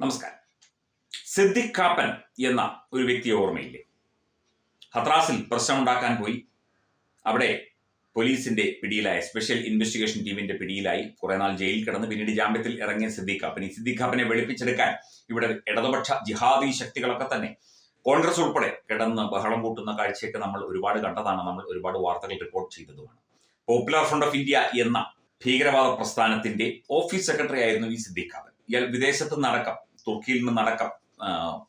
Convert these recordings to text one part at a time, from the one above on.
നമസ്കാരം. സിദ്ദിഖ് കാപ്പൻ എന്ന ഒരു വ്യക്തിയെ ഓർമ്മയില്ലേ? ഹത്രാസിൽ പ്രശ്നമുണ്ടാക്കാൻ പോയി. അവിടെ പോലീസിന്റെ പിടിയിലായ സ്പെഷ്യൽ ഇൻവെസ്റ്റിഗേഷൻ ടീമിന്റെ പിടിയിലായി കുറെ നാൾ ജയിലിൽ കിടന്ന് പിന്നീട് ജാമ്യത്തിൽ ഇറങ്ങിയ സിദ്ദിഖ് കാപ്പൻ ഈ സിദ്ദിഖ് കാപ്പനെ വെളുപ്പിച്ചെടുക്കാൻ ഇവിടെ ഇടതുപക്ഷ ജിഹാദി ശക്തികളൊക്കെ തന്നെ. കോൺഗ്രസ് ഉൾപ്പെടെ കിടന്ന് ബഹളം കൂട്ടുന്ന കാഴ്ചയൊക്കെ നമ്മൾ ഒരുപാട് കണ്ടതാണ്. നമ്മൾ ഒരുപാട് വാർത്തകൾ റിപ്പോർട്ട് ചെയ്തതുമാണ്. പോപ്പുലർ ഫ്രണ്ട് ഓഫ് ഇന്ത്യ എന്ന ഭീകരവാദ പ്രസ്ഥാനത്തിന്റെ ഓഫീസ് സെക്രട്ടറി ആയിരുന്നു ഈ സിദ്ദിഖ് കാപ്പൻ. ഇയാൾ വിദേശത്ത് നിന്നടക്കം തുർക്കിയിൽ നിന്നടക്കം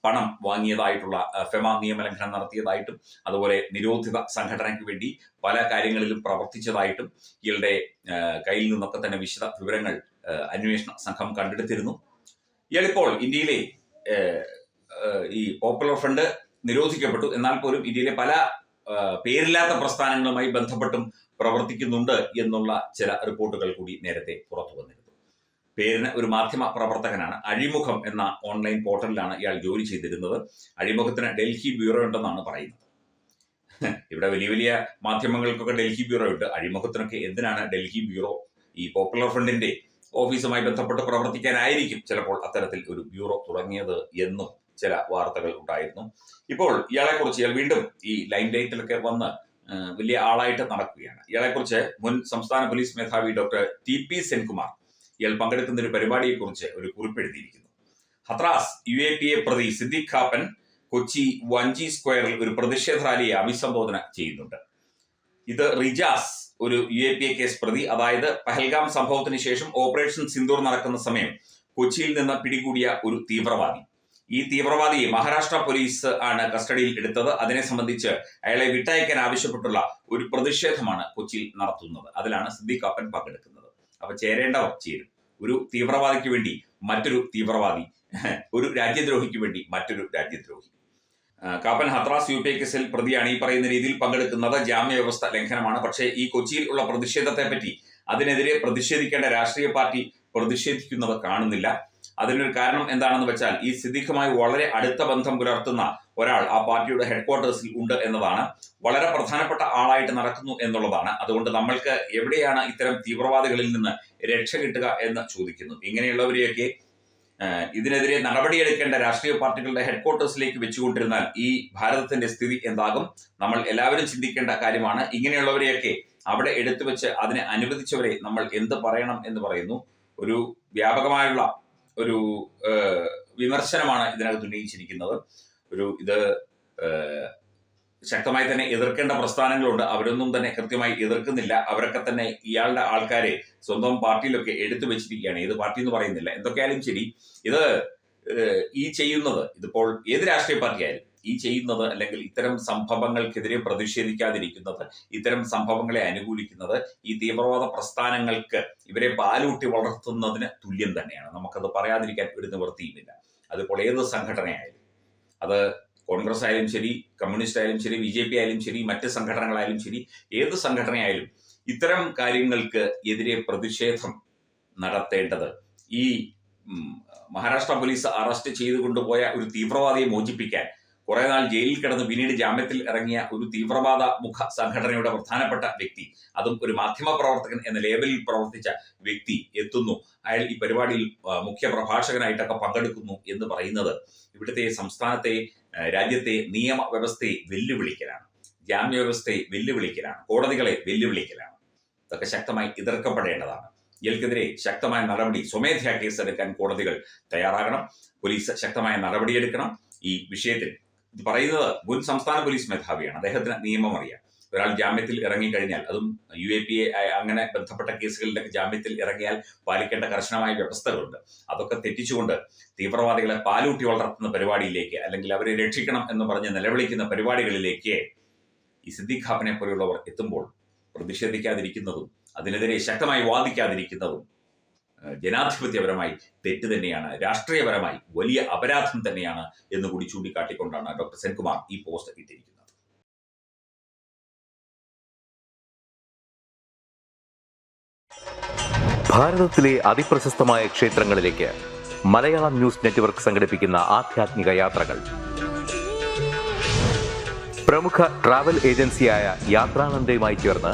പണം വാങ്ങിയതായിട്ടുള്ള ഫെമ നിയമലംഘനം നടത്തിയതായിട്ടും അതുപോലെ നിരോധിത സംഘടനയ്ക്ക് വേണ്ടി പല കാര്യങ്ങളിലും പ്രവർത്തിച്ചതായിട്ടും ഇയാളുടെ കയ്യിൽ നിന്നൊക്കെ തന്നെ വിശദ വിവരങ്ങൾ അന്വേഷണ സംഘം കണ്ടെടുത്തിരുന്നു. ഇയാളിപ്പോൾ ഇന്ത്യയിലെ ഈ പോപ്പുലർ ഫ്രണ്ട് നിരോധിക്കപ്പെട്ടു. എന്നാൽ പോലും ഇന്ത്യയിലെ പല പേരില്ലാത്ത പ്രസ്ഥാനങ്ങളുമായി ബന്ധപ്പെട്ടും പ്രവർത്തിക്കുന്നുണ്ട് എന്നുള്ള ചില റിപ്പോർട്ടുകൾ കൂടി നേരത്തെ പുറത്തു വന്നിരുന്നു. പേരിന് ഒരു മാധ്യമ പ്രവർത്തകനാണ്. അഴിമുഖം എന്ന ഓൺലൈൻ പോർട്ടലിലാണ് ഇയാൾ ജോലി ചെയ്തിരുന്നത്. അഴിമുഖത്തിന് ഡൽഹി ബ്യൂറോ ഉണ്ടെന്നാണ് പറയുന്നത്. ഇവിടെ വലിയ വലിയ മാധ്യമങ്ങൾക്കൊക്കെ ഡൽഹി ബ്യൂറോ ഉണ്ട്. അഴിമുഖത്തിനൊക്കെ എന്തിനാണ് ഡൽഹി ബ്യൂറോ ഈ പോപ്പുലർ ഫ്രണ്ടിന്റെ ഓഫീസുമായി ബന്ധപ്പെട്ട് പ്രവർത്തിക്കാനായിരിക്കും ചിലപ്പോൾ അത്തരത്തിൽ ഒരു ബ്യൂറോ തുടങ്ങിയത് എന്നും ചില വാർത്തകൾ ഉണ്ടായിരുന്നു. ഇപ്പോൾ ഇയാളെക്കുറിച്ച് ഇയാൾ വീണ്ടും ഈ ലൈൻ ലൈറ്റിലൊക്കെ വന്ന് വലിയ ആളായിട്ട് നടക്കുകയാണ്. ഇയാളെക്കുറിച്ച് മുൻ സംസ്ഥാന പോലീസ് മേധാവി ഡോക്ടർ ടി പി സെൻകുമാർ ഇയാൾ പങ്കെടുക്കുന്ന ഒരു പരിപാടിയെക്കുറിച്ച് ഒരു കുറിപ്പെഴുതിയിരിക്കുന്നു. Hathras U A P A പ്രതി സിദ്ദിഖ് ഖാപ്പൻ കൊച്ചി വഞ്ചി സ്ക്വയറിൽ ഒരു പ്രതിഷേധ റാലിയെ അഭിസംബോധന ചെയ്യുന്നുണ്ട്. ഇത് റിജാസ് ഒരു U A P A case പ്രതി. അതായത് പഹൽഗാം സംഭവത്തിന് ശേഷം ഓപ്പറേഷൻ സിന്ദൂർ നടക്കുന്ന സമയം കൊച്ചിയിൽ നിന്ന് പിടികൂടിയ ഒരു തീവ്രവാദി. ഈ തീവ്രവാദിയെ മഹാരാഷ്ട്ര പോലീസ് ആണ് കസ്റ്റഡിയിൽ എടുത്തത്. അതിനെ സംബന്ധിച്ച് അയാളെ വിട്ടയക്കാൻ ആവശ്യപ്പെട്ടുള്ള ഒരു പ്രതിഷേധമാണ് കൊച്ചിയിൽ നടത്തുന്നത്. അതിലാണ് സിദ്ദിഖ് കാപ്പൻ പങ്കെടുക്കുന്നത്. അപ്പൊ ചേരേണ്ടവർ ചേരും ഒരു തീവ്രവാദിക്ക് വേണ്ടി മറ്റൊരു തീവ്രവാദി ഒരു രാജ്യദ്രോഹിക്ക് വേണ്ടി മറ്റൊരു രാജ്യദ്രോഹി. കാപ്പൻ ഹത്രാസ് യു പി കേസിൽ പ്രതിയാണ് ഈ പറയുന്ന രീതിയിൽ പങ്കെടുക്കുന്നത്. ജാമ്യ വ്യവസ്ഥ ലംഘനമാണ്. പക്ഷേ ഈ കൊച്ചിയിൽ ഉള്ള പ്രതിഷേധത്തെ പറ്റി അതിനെതിരെ പ്രതിഷേധിക്കേണ്ട രാഷ്ട്രീയ പാർട്ടി പ്രതിഷേധിക്കുന്നത് കാണുന്നില്ല. അതിനൊരു കാരണം എന്താണെന്ന് വെച്ചാൽ ഈ സിദ്ദിഖുമായി വളരെ അടുത്ത ബന്ധം പുലർത്തുന്ന ഒരാൾ ആ പാർട്ടിയുടെ ഹെഡ്ക്വാർട്ടേഴ്സിൽ ഉണ്ട് എന്നതാണ്. വളരെ പ്രധാനപ്പെട്ട ആളായിട്ട് നടക്കുന്നു എന്നുള്ളതാണ്. അതുകൊണ്ട് നമ്മൾക്ക് എവിടെയാണ് ഇത്തരം തീവ്രവാദികളിൽ നിന്ന് രക്ഷ കിട്ടുക എന്ന് ചോദിക്കുന്നു. ഇങ്ങനെയുള്ളവരെയൊക്കെ ഇതിനെതിരെ നടപടിയെടുക്കേണ്ട രാഷ്ട്രീയ പാർട്ടികളുടെ ഹെഡ്ക്വാർട്ടേഴ്സിലേക്ക് വെച്ചുകൊണ്ടിരുന്നാൽ ഈ ഭാരതത്തിന്റെ സ്ഥിതി എന്താകും? നമ്മൾ എല്ലാവരും ചിന്തിക്കേണ്ട കാര്യമാണ്. ഇങ്ങനെയുള്ളവരെയൊക്കെ അവിടെ എടുത്തു വെച്ച് അതിനെ അനുവദിച്ചവരെ നമ്മൾ എന്ത് പറയണം എന്ന് പറയുന്നു? ഒരു വ്യാപകമായുള്ള ഒരു വിമർശനമാണ് ഇതിനകത്ത് ഉന്നയിച്ചിരിക്കുന്നത്. ഒരു ഇത് ശക്തമായി തന്നെ എതിർക്കേണ്ട പ്രസ്ഥാനങ്ങളുണ്ട്. അവരൊന്നും തന്നെ കൃത്യമായി എതിർക്കുന്നില്ല. അവരൊക്കെ തന്നെ ഇയാളുടെ ആൾക്കാരെ സ്വന്തം പാർട്ടിയിലൊക്കെ എടുത്തു വെച്ചിരിക്കുകയാണ്. ഏത് പാർട്ടി എന്ന് പറയുന്നില്ല. എന്തൊക്കെയായാലും ശരി ഇത് ഈ ചെയ്യുന്നത് ഇതിപ്പോൾ ഏത് രാഷ്ട്രീയ പാർട്ടി ഈ ചെയ്യുന്നത് അല്ലെങ്കിൽ ഇത്തരം സംഭവങ്ങൾക്കെതിരെ പ്രതിഷേധിക്കാതിരിക്കുന്നത് ഇത്തരം സംഭവങ്ങളെ അനുകൂലിക്കുന്നത് ഈ തീവ്രവാദ പ്രസ്ഥാനങ്ങൾക്ക് ഇവരെ പാലൂട്ടി വളർത്തുന്നതിന് തുല്യം തന്നെയാണ്. നമുക്കത് പറയാതിരിക്കാൻ ഒരു നിവൃത്തിയുമില്ല. അതിപ്പോൾ ഏത് സംഘടനയായാലും അത് കോൺഗ്രസ് ആയാലും ശരി കമ്മ്യൂണിസ്റ്റ് ആയാലും ശരി ബി ജെ പി ആയാലും ശരി മറ്റ് സംഘടനകളായാലും ശരി ഏത് സംഘടനയായാലും ഇത്തരം കാര്യങ്ങൾക്ക് എതിരെ പ്രതിഷേധം നടത്തേണ്ടത് ഈ മഹാരാഷ്ട്ര പോലീസ് അറസ്റ്റ് ചെയ്തു കൊണ്ടുപോയ ഒരു തീവ്രവാദിയെ മോചിപ്പിക്കാൻ കുറെ നാൾ ജയിലിൽ കിടന്ന് പിന്നീട് ജാമ്യത്തിൽ ഇറങ്ങിയ ഒരു തീവ്രവാദ മുഖ സംഘടനയുടെ പ്രധാനപ്പെട്ട വ്യക്തി അതും ഒരു മാധ്യമ പ്രവർത്തകൻ എന്ന ലേബലിൽ പ്രവർത്തിച്ച വ്യക്തി എത്തുന്നു. അയാൾ ഈ പരിപാടിയിൽ മുഖ്യ പ്രഭാഷകനായിട്ടൊക്കെ പങ്കെടുക്കുന്നു എന്ന് പറയുന്നത് ഇവിടുത്തെ സംസ്ഥാനത്തെ രാജ്യത്തെ നിയമ വ്യവസ്ഥയെ വെല്ലുവിളിക്കലാണ്. ജാമ്യ വ്യവസ്ഥയെ വെല്ലുവിളിക്കലാണ്. കോടതികളെ വെല്ലുവിളിക്കലാണ്. ഇതൊക്കെ ശക്തമായി എതിർക്കപ്പെടേണ്ടതാണ്. ഇയാൾക്കെതിരെ ശക്തമായ നടപടി സ്വമേധയാ കേസെടുക്കാൻ കോടതികൾ തയ്യാറാകണം. പോലീസ് ശക്തമായ നടപടിയെടുക്കണം. ഈ വിഷയത്തിൽ ഇത് പറയുന്നത് മുൻ സംസ്ഥാന പോലീസ് മേധാവിയാണ്. അദ്ദേഹത്തിന് നിയമം അറിയാം. ഒരാൾ ജാമ്യത്തിൽ ഇറങ്ങിക്കഴിഞ്ഞാൽ അതും യു എ പി എ അങ്ങനെ ബന്ധപ്പെട്ട കേസുകളിലൊക്കെ ജാമ്യത്തിൽ ഇറങ്ങിയാൽ പാലിക്കേണ്ട കർശനമായ വ്യവസ്ഥകളുണ്ട്. അതൊക്കെ തെറ്റിച്ചുകൊണ്ട് തീവ്രവാദികളെ പാലൂട്ടി വളർത്തുന്ന പരിപാടിയിലേക്ക് അല്ലെങ്കിൽ അവരെ രക്ഷിക്കണം എന്ന് പറഞ്ഞ് നിലവിളിക്കുന്ന പരിപാടികളിലേക്ക് ഈ സിദ്ദിഖ് പോലെയുള്ളവർ എത്തുമ്പോൾ പ്രതിഷേധിക്കാതിരിക്കുന്നതും അതിനെതിരെ ശക്തമായി വാദിക്കാതിരിക്കുന്നതും ജനാധിപത്യപരമായി തെറ്റ് തന്നെയാണ് രാഷ്ട്രീയപരമായി വലിയ അപരാധം തന്നെയാണ് എന്ന് കൂടി ചൂണ്ടിക്കാട്ടിക്കൊണ്ടാണ് ഡോക്ടർ സെൻകുമാർ ഈ പോസ്റ്റ് ഇട്ടിരിക്കുന്നത്. ഭാരതത്തിലെ അതിപ്രശസ്തമായ ക്ഷേത്രങ്ങളിലേക്ക് മലയാളം ന്യൂസ് നെറ്റ്വർക്ക് സംഘടിപ്പിക്കുന്ന ആധ്യാത്മിക യാത്രകൾ. പ്രമുഖ ട്രാവൽ ഏജൻസിയായ യാത്രാനന്ദയുമായി ചേർന്ന്